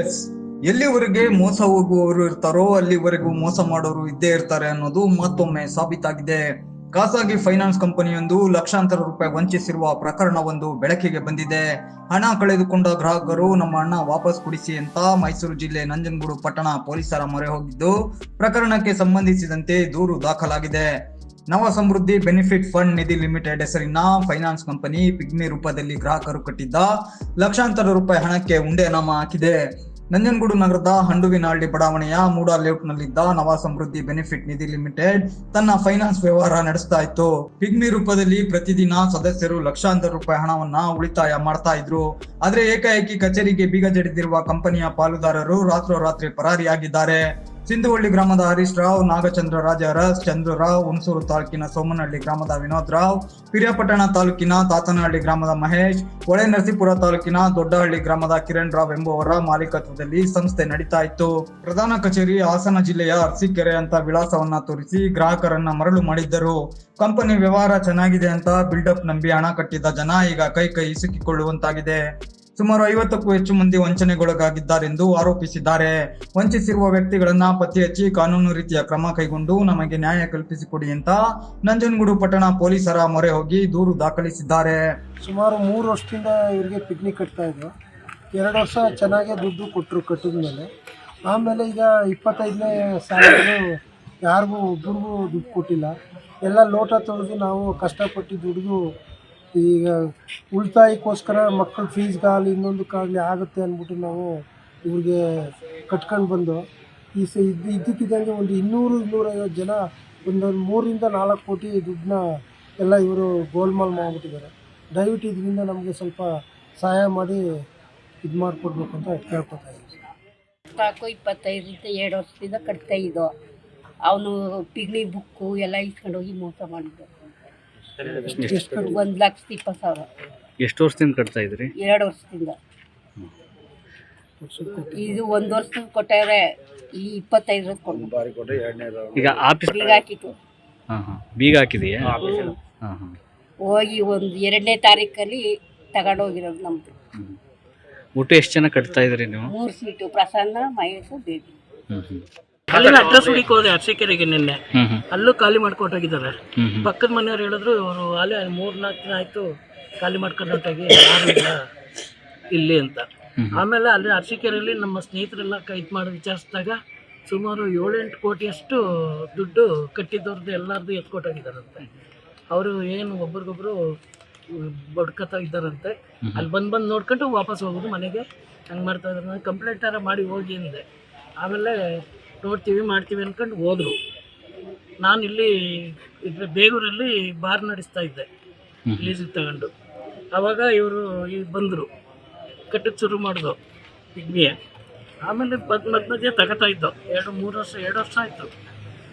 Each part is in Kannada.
ಎಸ್ ಎಲ್ಲಿವರೆಗೆ ಮೋಸ ಹೋಗುವವರು ಇರ್ತಾರೋ ಅಲ್ಲಿವರೆಗೂ ಮೋಸ ಮಾಡೋರು ಇದ್ದೇ ಇರ್ತಾರೆ ಅನ್ನೋದು ಮತ್ತೊಮ್ಮೆ ಸಾಬೀತಾಗಿದೆ. ಖಾಸಗಿ ಫೈನಾನ್ಸ್ ಕಂಪನಿಯೊಂದು ಲಕ್ಷಾಂತರ ರೂಪಾಯಿ ವಂಚಿಸಿರುವ ಪ್ರಕರಣವೊಂದು ಬೆಳಕಿಗೆ ಬಂದಿದೆ. ಹಣ ಕಳೆದುಕೊಂಡ ಗ್ರಾಹಕರು ನಮ್ಮ ಹಣ ವಾಪಸ್ ಕೊಡಿಸಿ ಅಂತ ಮೈಸೂರು ಜಿಲ್ಲೆ ನಂಜನಗೂಡು ಪಟ್ಟಣ ಪೊಲೀಸರ ಮೊರೆ ಹೋಗಿದ್ದು ಪ್ರಕರಣಕ್ಕೆ ಸಂಬಂಧಿಸಿದಂತೆ ದೂರು ದಾಖಲಾಗಿದೆ. Nava Samruddhi benefit fund Nidhi limited ಹೆಸರಿನ ಫೈನಾನ್ಸ್ ಕಂಪನಿ ಪಿಗ್ಮಿ ರೂಪದಲ್ಲಿ ಗ್ರಾಹಕರು ಕಟ್ಟಿದ್ದ ಲಕ್ಷಾಂತರ ರೂಪಾಯಿ ಹಣಕ್ಕೆ ಉಂಡೆ ನಾಮ ಹಾಕಿದೆ. ನಂಜನಗೂಡು ನಗರದ ಹಂಡುವಿನಹಳ್ಳಿ ಬಡಾವಣೆಯ ಮೂಡ ಲೇಔಟ್ನಲ್ಲಿದ್ದ ನವ ಸಮೃದ್ಧಿ ಬೆನಿಫಿಟ್ ನಿಧಿ ಲಿಮಿಟೆಡ್ ತನ್ನ ಫೈನಾನ್ಸ್ ವ್ಯವಹಾರ ನಡೆಸ್ತಾ ಇತ್ತು. ಪಿಗ್ಮಿ ರೂಪದಲ್ಲಿ ಪ್ರತಿದಿನ ಸದಸ್ಯರು ಲಕ್ಷಾಂತರ ರೂಪಾಯಿ ಹಣವನ್ನ ಉಳಿತಾಯ ಮಾಡ್ತಾ ಇದ್ರು. ಆದ್ರೆ ಏಕಾಏಕಿ ಕಚೇರಿಗೆ ಬೀಗ ಜಡಿದಿರುವ ಕಂಪನಿಯ ಪಾಲುದಾರರು ರಾತ್ರೋರಾತ್ರಿ ಪರಾರಿಯಾಗಿದ್ದಾರೆ. ಸಿಂಧುವಳ್ಳಿ ಗ್ರಾಮದ ಹರೀಶ್ ರಾವ್, ನಾಗಚಂದ್ರ ರಾಜ ಚಂದ್ರ ರಾವ್ ಹುಣಸೂರು ತಾಲೂಕಿನ ಸೋಮನಹಳ್ಳಿ ಗ್ರಾಮದ ವಿನೋದ್ ರಾವ್ ಪಿರಿಯಾಪಟ್ಟಣ ತಾಲೂಕಿನ ತಾತನಹಳ್ಳಿ ಗ್ರಾಮದ ಮಹೇಶ್, ಹೊಳೆ ನರಸೀಪುರ ತಾಲೂಕಿನ ದೊಡ್ಡಹಳ್ಳಿ ಗ್ರಾಮದ ಕಿರಣ್ ರಾವ್ ಎಂಬುವರ ಮಾಲೀಕತ್ವದಲ್ಲಿ ಸಂಸ್ಥೆ ನಡೀತಾ ಇತ್ತು. ಪ್ರಧಾನ ಕಚೇರಿ ಹಾಸನ ಜಿಲ್ಲೆಯ ಅರಸೀಕೆರೆ ಅಂತ ವಿಳಾಸವನ್ನ ತೋರಿಸಿ ಗ್ರಾಹಕರನ್ನ ಮರಳು ಮಾಡಿದ್ದರು. ಕಂಪನಿ ವ್ಯವಹಾರ ಚೆನ್ನಾಗಿದೆ ಅಂತ ಬಿಲ್ಡಪ್ ನಂಬಿ ಹಣ ಕಟ್ಟಿದ್ದ ಜನ ಈಗ ಕೈ ಕೈ ಸಿಕ್ಕಿಕೊಳ್ಳುವಂತಾಗಿದೆ ಸುಮಾರು ಐವತ್ತಕ್ಕೂ ಹೆಚ್ಚು ಮಂದಿ ವಂಚನೆಗೊಳಗಾಗಿದ್ದಾರೆಂದು ಆರೋಪಿಸಿದ್ದಾರೆ. ವಂಚಿಸಿರುವ ವ್ಯಕ್ತಿಗಳನ್ನ ಪತ್ತೆ ಹಚ್ಚಿ ಕಾನೂನು ರೀತಿಯ ಕ್ರಮ ಕೈಗೊಂಡು ನಮಗೆ ನ್ಯಾಯ ಕಲ್ಪಿಸಿಕೊಡಿ ಅಂತ ನಂಜನಗೂಡು ಪಟ್ಟಣ ಪೊಲೀಸರ ಮೊರೆ ಹೋಗಿ ದೂರು ದಾಖಲಿಸಿದ್ದಾರೆ. ಸುಮಾರು ಮೂರು ವರ್ಷದಿಂದ ಇವರಿಗೆ ಪಿಕ್ನಿಕ್ ಕಟ್ತಾ ಇದ್ರು ಎರಡು ವರ್ಷ ಚೆನ್ನಾಗೇ ದುಡ್ಡು ಕೊಟ್ಟರು ಕಟ್ಟಿದ ಮೇಲೆ. ಆಮೇಲೆ ಈಗ ಇಪ್ಪತ್ತೈದನೇ ಸಾವಿರ ಯಾರಿಗೂ ಒಬ್ರಿಗೂ ದುಡ್ಡು ಕೊಟ್ಟಿಲ್ಲ. ಎಲ್ಲ ಲೋಟ ತೊಳೆದು ನಾವು ಕಷ್ಟಪಟ್ಟು ದುಡಿದು ಈಗ ಉಳಿತಾಯಕ್ಕೋಸ್ಕರ ಮಕ್ಕಳ ಫೀಸ್ಗಾಗಲಿ ಇನ್ನೊಂದಕ್ಕಾಗಲಿ ಆಗುತ್ತೆ ಅಂದ್ಬಿಟ್ಟು ನಾವು ಇವ್ರಿಗೆ ಕಟ್ಕೊಂಡು ಬಂದು ಈ ಸ ಇದು ಇದ್ದಕ್ಕಿದ್ದಂಗೆ ಒಂದು ಇನ್ನೂರು, ಇನ್ನೂರೈವತ್ತು ಜನ ಒಂದೊಂದು ಮೂರರಿಂದ ನಾಲ್ಕು ಕೋಟಿ ದುಡ್ಡನ್ನ ಎಲ್ಲ ಇವರು ಗೋಲ್ಮಾಲ್ ಮಾಡಿಬಿಟ್ಟಿದ್ದಾರೆ. ದಯವಿಟ್ಟು ಇದರಿಂದ ನಮಗೆ ಸ್ವಲ್ಪ ಸಹಾಯ ಮಾಡಿ ಇದು ಮಾಡಿಕೊಡ್ಬೇಕು ಅಂತ ಕೇಳ್ಕೊತಾ ಇದ್ದೀನಿ. ಸಾಕು ಇಪ್ಪತ್ತೈದರಿಂದ ಎರಡು ವರ್ಷದಿಂದ ಕಟ್ತಾ ಇದ್ದೋ. ಅವನು ಪಿಗ್ಳಿ ಬುಕ್ಕು ಎಲ್ಲ ಇಸ್ಕೊಂಡು ಹೋಗಿ ಮೋಸ ಮಾಡಿದ್ದು. ಎಷ್ಟು ಒಂದು ಲಕ್ಷದ ಇಪ್ಪತ್ತು ಸಾವಿರ. ಎಷ್ಟು ವರ್ಷದಿಂದ ಕಟ್ತಾ ಇದ್ರಿ ಎರಡು ವರ್ಷದಿಂದ. ಇದು ಒಂದು ವರ್ಷದ ಕೊಟ್ಟಾರೆ ಈ ಇಪ್ಪತ್ತೈದು ಈಗ ಆಫೀಸ್ ಬೀಗ ಹಾಕಿತ್ತು. ಹಾಂ ಹಾಂ. ಬೀಗ ಹಾಕಿದೆಯಾ? ಹಾಂ. ಹಾಂ ಹೋಗಿ ಒಂದು ಎರಡನೇ ತಾರೀಕಲ್ಲಿ ತಗೊಂಡೋಗಿರೋದು ನಮ್ಮದು ಊಟ ಎಷ್ಟು ಜನ ಕಟ್ತಾ ಇದ್ರಿ ನೀವು? ಮೂರು ಸೀಟು ಪ್ರಸನ್ನ ಮಹೇಶು ಬೇಬಿ ಹ್ಞೂ ಹ್ಞೂ ಅಲ್ಲಿನ ಅಡ್ರೆಸ್ ಹುಡುಕಿ ಹೋದೆ ಅರಸೀಕೆರೆಗೆ ನಿನ್ನೆ. ಅಲ್ಲೂ ಖಾಲಿ ಮಾಡ್ಕೊಟ್ಟೋಗಿದ್ದಾರೆ ಪಕ್ಕದ ಮನೆಯವ್ರು ಹೇಳಿದ್ರು ಅವರು ಅಲ್ಲೇ ಮೂರ್ ನಾಲ್ಕು ದಿನ ಆಯ್ತು ಖಾಲಿ ಮಾಡ್ಕೊಂಡು ಹೊಂಟೋಗಿ ಯಾರು ಇಲ್ಲ ಇಲ್ಲಿ ಅಂತ. ಆಮೇಲೆ ಅಲ್ಲಿ ಅರಸೀಕೆರೆಯಲ್ಲಿ ನಮ್ಮ ಸ್ನೇಹಿತರೆಲ್ಲ ಕೈ ಮಾಡಿ ವಿಚಾರಿಸಿದಾಗ ಸುಮಾರು ಏಳೆಂಟು ಕೋಟಿಯಷ್ಟು ದುಡ್ಡು ಕಟ್ಟಿದ್ದವ್ರದ್ದು ಎಲ್ಲರದ್ದು ಎತ್ಕೊಟ್ಟೋಗಿದ್ದಾರಂತೆ. ಅವರು ಏನು ಒಬ್ರಿಗೊಬ್ರು ಬಡ್ಕತಾ ಇದ್ದಾರಂತೆ ಅಲ್ಲಿ ಬಂದು ಬಂದು ನೋಡ್ಕೊಂಡು ವಾಪಸ್ ಹೋಗೋದು ಮನೆಗೆ. ಹಂಗೆ ಮಾಡ್ತಾ ಇದ್ದಾರೆ ಥರ ಮಾಡಿ ಹೋಗಿ ಅಂದೆ. ಆಮೇಲೆ ನೋಡ್ತೀವಿ ಮಾಡ್ತೀವಿ ಅಂದ್ಕೊಂಡು ಹೋದರು. ನಾನು ಇಲ್ಲಿ ಇದ್ರ ಬೇಗೂರಲ್ಲಿ ಬಾರ್ ನಡೆಸ್ತಾ ಇದ್ದೆ ಲೀಸಿಗೆ ತಗೊಂಡು. ಆವಾಗ ಇವರು ಇಲ್ಲಿ ಬಂದರು ಕಟ್ಟಕ್ಕೆ ಶುರು ಮಾಡಿದ್ರು ಪಿಗ್ಮಿಯ ಆಮೇಲೆ ಮದ್ ಮಧ್ಯ ಮಧ್ಯೆ ತಗೋತಾ ಇದ್ದೋ ಎರಡು ಮೂರು ವರ್ಷ ಎರಡು ವರ್ಷ ಆಯಿತು.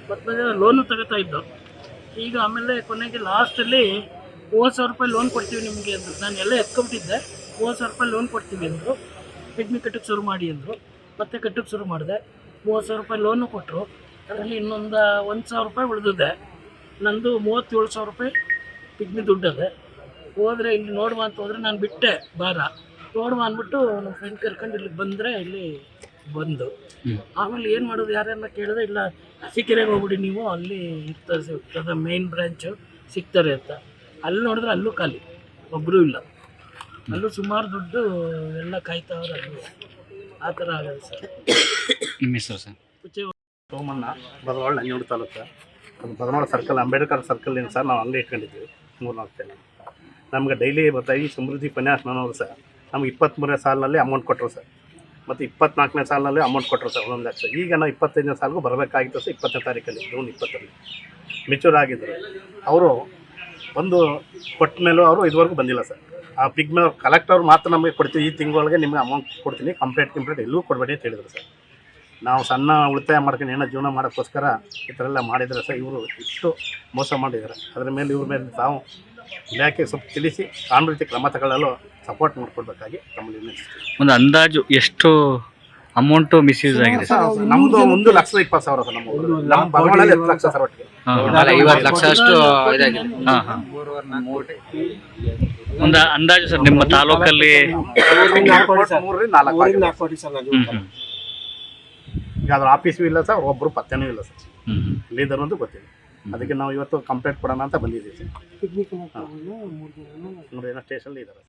ಮಧ್ಯ ಮಧ್ಯೆ ಲೋನು ತಗೋತಾ ಇದ್ದೋ. ಈಗ ಆಮೇಲೆ ಕೊನೆಗೆ ಲಾಸ್ಟಲ್ಲಿ ಮೂವತ್ತು ಸಾವಿರ ರೂಪಾಯಿ ಲೋನ್ ಕೊಡ್ತೀವಿ ನಿಮಗೆ ಅಂದರು. ನಾನು ಎಲ್ಲ ಎತ್ಕೊಂಬಿಟ್ಟಿದ್ದೆ ಮೂವತ್ತು ಸಾವಿರ ರೂಪಾಯಿ ಲೋನ್ ಕೊಡ್ತೀವಿ ಅಂದರು. ಪಿಗ್ಮಿ ಕಟ್ಟಕ್ಕೆ ಶುರು ಮಾಡಿ ಅಂದರು. ಮತ್ತೆ ಕಟ್ಟಕ್ಕೆ ಶುರು ಮಾಡಿದೆ. ಮೂವತ್ತು ಸಾವಿರ ರೂಪಾಯಿ ಲೋನು ಕೊಟ್ಟರು ಅದರಲ್ಲಿ ಇನ್ನೊಂದು ಒಂದು ಸಾವಿರ ರೂಪಾಯಿ ಉಳಿದಿದೆ. ನಂದು ಮೂವತ್ತೇಳು ಸಾವಿರ ರೂಪಾಯಿ ಪಿಗ್ನಿ ದುಡ್ಡದೆ ಹೋದರೆ ಇಲ್ಲಿ ನೋಡುವ ಅಂತ ಹೋದರೆ ನಾನು ಬಿಟ್ಟೆ ಬಾರ ನೋಡುವ ಅಂದ್ಬಿಟ್ಟು ನಮ್ಮ ಫ್ರೆಂಡ್ ಕರ್ಕೊಂಡು ಇಲ್ಲಿಗೆ ಬಂದರೆ ಇಲ್ಲಿ ಬಂದು. ಆಮೇಲೆ ಏನು ಮಾಡೋದು ಯಾರನ್ನ ಕೇಳಿದ್ರೆ ಇಲ್ಲ ಸಿಕ್ಕಿರೆಗೆ ಹೋಗ್ಬಿಡಿ ನೀವು ಅಲ್ಲಿ ಇರ್ತಾರೆ ಸಿಗ್ತದೆ ಮೇನ್ ಬ್ರ್ಯಾಂಚು ಸಿಗ್ತಾರೆ ಅಂತ. ಅಲ್ಲಿ ನೋಡಿದ್ರೆ ಅಲ್ಲೂ ಖಾಲಿ ಒಬ್ಬರೂ ಇಲ್ಲ. ಅಲ್ಲೂ ಸುಮಾರು ದುಡ್ಡು ಎಲ್ಲ ಕಾಯ್ತಾವ್ರೆ ಅಲ್ಲೂ. ಆ ಥರ ಆಗೋದು ಸರ್. ನಿಮ್ಮ ಹೆಸರು ಸರ್ ಸೋಮಣ್ಣ ಬದವಾಳ ನಂಜನಗೂಡು ತಾಲೂಕು. ಅದು ಸರ್ಕಲ್ ಅಂಬೇಡ್ಕರ್ ಸರ್ಕಲ್ಲಿಂದ ಸರ್, ನಾವು ಅಂಗಡಿ ಇಟ್ಕೊಂಡಿದ್ದೀವಿ. ಮೂರು ನಾಲ್ಕು ಜನ. ನಮ್ಗೆ ಡೈಲಿ ಬರ್ತಾ ಈ ಸಮೃದ್ಧಿ ಪನ್ಯಾಸನವರು ಸರ್, ನಮ್ಗೆ ಇಪ್ಪತ್ತ್ಮೂರನೇ ಸಾಲಿನಲ್ಲಿ ಅಮೌಂಟ್ ಕೊಟ್ಟರು ಸರ್. ಮತ್ತು ಇಪ್ಪತ್ನಾಲ್ಕನೇ ಸಾಲಿನಲ್ಲಿ ಅಮೌಂಟ್ ಕೊಟ್ಟರು ಸರ್, ಒಂದೊಂದು ಲಕ್ಷ. ಈಗ ನಾವು ಇಪ್ಪತ್ತೈದನೇ ಸಾಲಿಗೂ ಬರಬೇಕಾಗಿತ್ತು ಸರ್, ಇಪ್ಪತ್ತನೇ ತಾರೀಕಲ್ಲಿ, ಜೂನ್ ಇಪ್ಪತ್ತರಲ್ಲಿ. ಮೆಚೂರ್ ಆಗಿದ್ದರು. ಅವರು ಬಂದು ಕೊಟ್ಟ ಮೇಲೂ ಅವರು ಇದುವರೆಗೂ ಬಂದಿಲ್ಲ ಸರ್. ಆ ಪಿಗ್ ಮೇಲೆ ಕಲೆಕ್ಟರ್ ಮಾತ್ರ ನಮಗೆ ಕೊಡ್ತೀವಿ. ಈ ತಿಂಗಳಿಗೆ ನಿಮಗೆ ಅಮೌಂಟ್ ಕೊಡ್ತೀನಿ ಕಂಪ್ಲೇಂಟ್ ಕಂಪ್ಲೇಂಟ್ ಎಲ್ಲೂ ಕೊಡಬೇಡಿ ಅಂತ ಹೇಳಿದ್ರು ಸರ್. ನಾವು ಸಣ್ಣ ಉಳಿತಾಯ ಮಾಡ್ಕೊಂಡು ಏನೋ ಜೀವನ ಮಾಡೋಕ್ಕೋಸ್ಕರ ಈ ಥರ ಎಲ್ಲ ಮಾಡಿದರೆ ಸರ್ ಇವರು ಇಷ್ಟು ಮೋಸ ಮಾಡಿದ್ದಾರೆ. ಅದರ ಮೇಲೆ ಇವ್ರ ಮೇಲೆ ತಾವು ಇಲಾಖೆ ಸ್ವಲ್ಪ ತಿಳಿಸಿ ಕಾನೂನು ರೀತಿ ಕ್ರಮ ತಗೊಳ್ಳಲು ಸಪೋರ್ಟ್ ಮಾಡಿಕೊಡ್ಬೇಕಾಗಿ ತಮ್ಮಲ್ಲಿ ವಿನಂತಿಸ್ತೀವಿ. ಒಂದು ಅಂದಾಜು ಎಷ್ಟು ಅಮೌಂಟು ಮಿಸ್ಯೂಸ್ ಆಗಿದೆ? ನಮ್ದು ಒಂದು ಲಕ್ಷದ ಇಪ್ಪತ್ತು ಸಾವಿರ ಸರ್ ನಮ್ಮ ಊರಲ್ಲಿ. ನಮ್ಮ ಹತ್ತು ಲಕ್ಷ ಸರ್ ಒಟ್ಟಿಗೆ. ಐವತ್ತು ಲಕ್ಷ ಅಷ್ಟು ಇದಾಗಿದೆ. ಹಾಂ ಹಾಂ. ಒಂದು ಅಂದಾಜು ಸರ್ ನಿಮ್ಮ ತಾಲೂಕಲ್ಲಿ ಮೂರರಿಂದ ನಾಲ್ಕು. ಕೋಟಿ ಸರ್. ಈಗ ಅದ್ರ ಆಫೀಸು ಇಲ್ಲ ಸರ್ ಒಬ್ಬರು ಪತ್ತೆನೂ ಇಲ್ಲ ಸರ್. ಎಲ್ಲಿದ್ದಾರೆ ಅಂತ ಗೊತ್ತಿಲ್ಲ. ಅದಕ್ಕೆ ನಾವು ಇವತ್ತು ಕಂಪ್ಲೇಂಟ್ ಕೊಡೋಣ ಅಂತ ಬಂದಿದ್ದೀವಿ ಸರ್. ನೋಡಿ ಏನೋ ಸ್ಟೇಷನ್ ಇದ್ದಾರೆ.